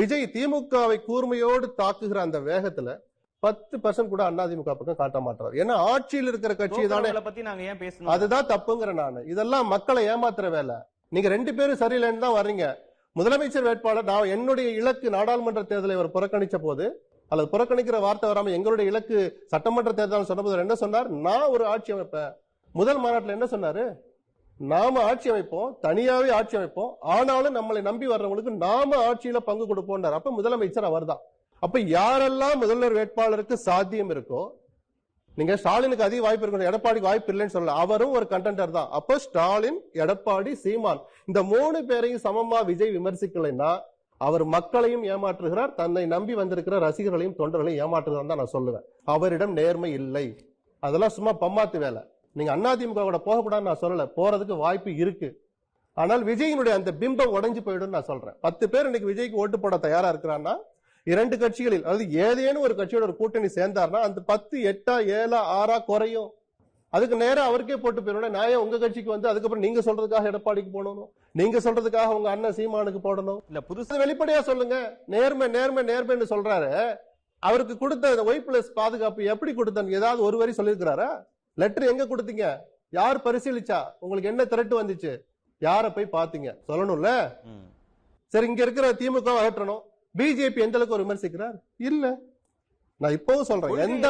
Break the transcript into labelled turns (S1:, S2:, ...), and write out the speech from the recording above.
S1: விஜய் திமுகவை கூர்மையோடு தாக்குகிற அந்த வேகத்துல பத்து பர்சன்ட் கூட அதிமுக பக்கம் காட்ட மாட்டார். ஏன்னா ஆட்சியில் இருக்கிற கட்சி தானே
S2: பத்தி நாங்க ஏன் பேசணும்?
S1: அதுதான் தப்புங்கிற நானு. இதெல்லாம் மக்களை ஏமாத்துற வேலை. நீங்க ரெண்டு பேரும் சரியில்லைன்னு தான் வர்றீங்க. முதலமைச்சர் வேட்பாளர் நான் என்னுடைய இலக்கு நாடாளுமன்ற தேர்தலை அவர் புறக்கணிச்ச போது அல்லது புறக்கணிக்கிற வார்த்தை வராம எங்களுடைய இலக்கு சட்டமன்ற தேர்தல் சொன்னபோது என்ன சொன்னார்? நான் ஒரு ஆட்சி அமைப்பேன் முதல் மாநாட்டில் என்ன சொன்னாரு? நாம ஆட்சி அமைப்போம் தனியாவே ஆட்சி அமைப்போம். ஆனாலும் நம்மளை நம்பி வர்றவங்களுக்கு நாம ஆட்சியில பங்கு கொடுப்போம்னார். அப்ப முதலமைச்சர் அவர்தான். அப்ப யாரெல்லாம் முதல்வர் வேட்பாளருக்கு சாத்தியம் இருக்கோ நீங்க ஸ்டாலினுக்கு அதிக வாய்ப்பு இருக்கணும் எடப்பாடிக்கு வாய்ப்பு இல்லைன்னு சொல்லல. அவரும் ஒரு கண்டென்டர் தான். அப்போ ஸ்டாலின் எடப்பாடி சீமான் இந்த மூணு பேரையும் சமமா விஜய் விமர்சிக்கலைன்னா அவர் மக்களையும் ஏமாற்றுகிறார் தன்னை நம்பி வந்திருக்கிற ரசிகர்களையும் தொண்டர்களையும் ஏமாற்றுகிறார் தான் நான் சொல்லுவேன். அவரிடம் நேர்மை இல்லை. அதெல்லாம் சும்மா பம்மாத்து வேலை. நீங்க அதிமுக கூட போகக்கூடாதுன்னு நான் சொல்லல. போறதுக்கு வாய்ப்பு இருக்கு. ஆனால் விஜயினுடைய அந்த பிம்பம் உடைஞ்சு போயிடும் நான் சொல்றேன். பத்து பேர் இன்னைக்கு விஜய்க்கு ஓட்டு போட தயாரா இருக்கிறான்னா இரண்டு கட்சிகளில் அதாவது ஏதேனும் ஒரு கட்சியோட ஒரு கூட்டணி சேர்ந்தாருன்னா அந்த பத்து எட்டா ஏழா ஆறா குறையும். அதுக்கு நேரா அவருக்கே போட்டு போயிடும் நான் ஏன் உங்க கட்சிக்கு வந்து அதுக்கப்புறம் நீங்க சொல்றதுக்காக எடப்பாடிக்கு போடணும்? நீங்க சொல்றதுக்காக உங்க அண்ணன் சீமானுக்கு போடணும்?
S2: இல்ல புதுசா
S1: வெளிப்படையா சொல்லுங்க. நேர்மை நேர்மை நேர்மைன்னு சொல்றாரு. அவருக்கு கொடுத்த ஒய் பிளஸ் பாதுகாப்பு எப்படி கொடுத்தன்னு ஏதாவது ஒரு வரி சொல்லியிருக்கிறாரா? லெட்டர் எங்க கொடுத்தீங்க? யார் பரிசீலிச்சா? உங்களுக்கு என்ன திரட்டு வந்துச்சு? யார போய் பாத்தீங்க சொல்லணும்ல. சரி இங்க இருக்கிற திமுக அகற்றணும். பிஜேபி எந்த அளவுக்கு விமர்சிக்கிறார்? இல்ல. நான் இப்பவும் சொல்றேன். எந்த